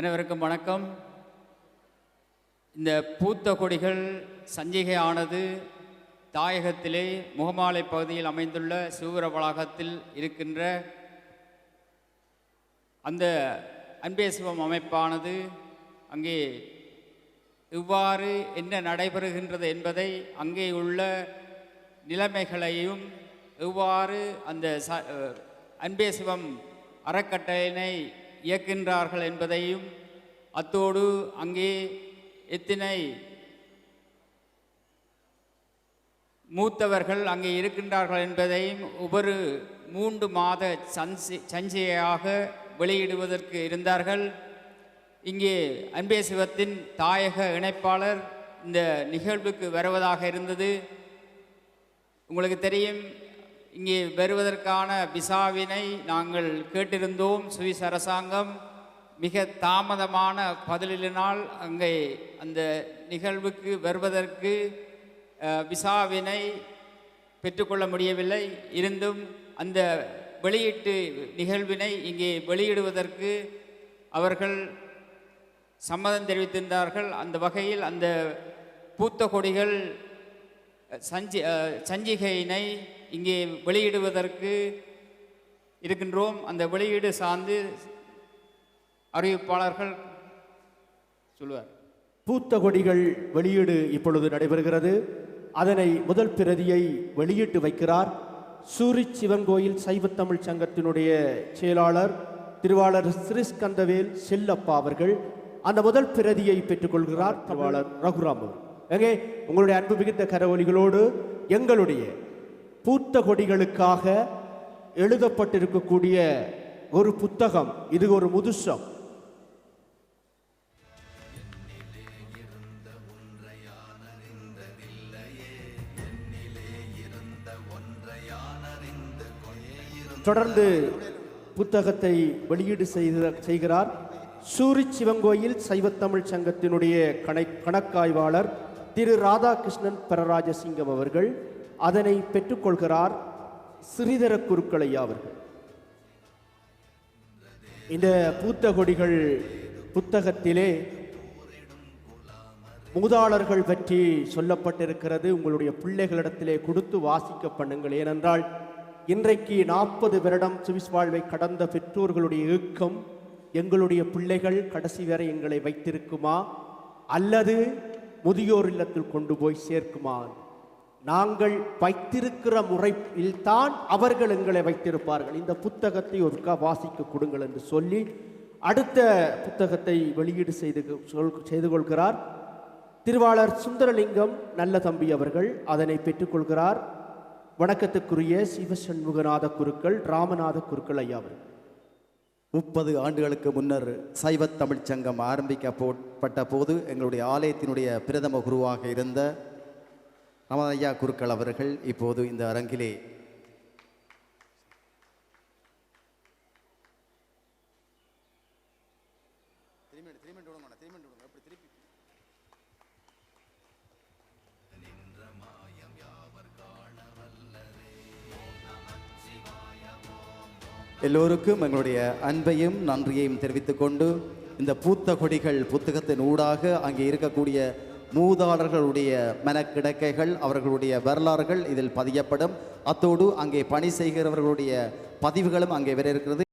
அனைவருக்கும் வணக்கம். இந்த பூத்த கொடிகள் சஞ்சிகை ஆனது தாயகத்திலே முகமாலை பகுதியில் அமைந்துள்ள சிவபுர வளாகத்தில் இருக்கின்ற அந்த அன்பே சிவம் அமைப்பானது அங்கே இவ்வாறு என்ன நடைபெறுகின்றது என்பதை அங்கே உள்ள நிலைமைகளையும் எவ்வாறு அந்த ச அன்பே சிவம் அறக்கட்டளையினை இயக்கின்றார்கள் என்பதையும் அத்தோடு அங்கே எத்தனை மூத்தவர்கள் அங்கே இருக்கின்றார்கள் என்பதையும் ஒவ்வொரு மூன்று மாத சஞ்சி சஞ்சிகையாக வெளியிடுவதற்கு இருந்தார்கள். இங்கே அன்பே சிவத்தின் தாயக இணைப்பாளர் இந்த நிகழ்வுக்கு வருவதாக இருந்தது. உங்களுக்கு தெரியும் இங்கே வருவதற்கான விசாவினை நாங்கள் கேட்டிருந்தோம். சுவிஸ் அரசாங்கம் மிக தாமதமான பதிலினால் அங்கே அந்த நிகழ்வுக்கு வருவதற்கு விசாவினை பெற்றுக்கொள்ள முடியவில்லை. இருந்தும் அந்த வெளியீட்டு நிகழ்வினை இங்கே வெளியிடுவதற்கு அவர்கள் சம்மதம் தெரிவித்திருந்தார்கள். அந்த வகையில் அந்த பூத்த கொடிகள் சஞ்சி சஞ்சிகையினை இங்கே வெளியிடுவதற்கு இருக்கின்றோம். அந்த வெளியீடு சார்ந்து அறிவிப்பாளர்கள் சொல்லுவார் பூத்த கொடிகள் வெளியீடு இப்பொழுது நடைபெறுகிறது. அதனை முதல் பிரதியை வெளியிட்டு வைக்கிறார் சூரிச் சிவன் கோயில் சைவத்தமிழ் சங்கத்தினுடைய செயலாளர் திருவாளர் ஸ்ரீஸ்கந்தவேல் செல்லப்பா அவர்கள். அந்த முதல் பிரதியை பெற்றுக்கொள்கிறார் திருவாளர் ரகுராம். அவர் எங்கே? உங்களுடைய அன்பு மிகுந்த கரவொலிகளோடு எங்களுடைய பூத்த கொடிகளுக்காக எழுதப்பட்டிருக்கக்கூடிய ஒரு புத்தகம். இது ஒரு முதுசம். தொடர்ந்து புத்தகத்தை வெளியீடு செய்த செய்கிறார். சூரி சிவங்கோயில் சைவத்தமிழ் சங்கத்தினுடைய கணை கணக்காய்வாளர் திரு ராதாகிருஷ்ணன் பரராஜசிங்கம் அவர்கள் அதனை பெற்றுக்கொள்கிறார் சிறிதர குருக்களையா அவர்கள். இந்த பூத்த கொடிகள் புத்தகத்திலே மூதாளர்கள் பற்றி சொல்லப்பட்டிருக்கிறது. உங்களுடைய பிள்ளைகளிடத்திலே கொடுத்து வாசிக்க பண்ணுங்கள். ஏனென்றால் இன்றைக்கு நாற்பது வருடம் சுவிஸ் வாழ்வை கடந்த பெற்றோர்களுடைய இயக்கம் எங்களுடைய பிள்ளைகள் கடைசி வரை எங்களை வைத்திருக்குமா? அல்லது முதியோர் இல்லத்தில் கொண்டு போய் சேர்க்குமாறு நாங்கள் வைத்திருக்கிற முறையில்தான் அவர்கள் எங்களை வைத்திருப்பார்கள். இந்த புத்தகத்தை ஒருக்கா வாசிக்க கொடுங்கள் என்று சொல்லி அடுத்த புத்தகத்தை வெளியீடு செய்து சொல் செய்து கொள்கிறார். திருவாளர் சுந்தரலிங்கம் நல்ல தம்பி அவர்கள் அதனை பெற்றுக்கொள்கிறார் வணக்கத்துக்குரிய சிவசண்முகநாத குருக்கள் ராமநாத குருக்கள் ஐயா அவர்கள். முப்பது ஆண்டுகளுக்கு முன்னர் சைவத் தமிழ்ச் சங்கம் ஆரம்பிக்கப்பட்ட போது எங்களுடைய ஆலயத்தினுடைய பிரதம குருவாக இருந்த ராமதையா குருக்கள் அவர்கள் இப்போது இந்த அரங்கிலே எல்லோருக்கும் எங்களுடைய அன்பையும் நன்றியையும் தெரிவித்துக் கொண்டு இந்த பூத்த கொடிகள் புத்தகத்தின் ஊடாக அங்கே இருக்கக்கூடிய மூதாளர்களுடைய மனக்கிடக்கைகள் அவர்களுடைய வரலாறுகள் இதில் பதியப்படும். அத்தோடு அங்கே பணி செய்கிறவர்களுடைய பதிவுகளும் அங்கே வர இருக்கிறது.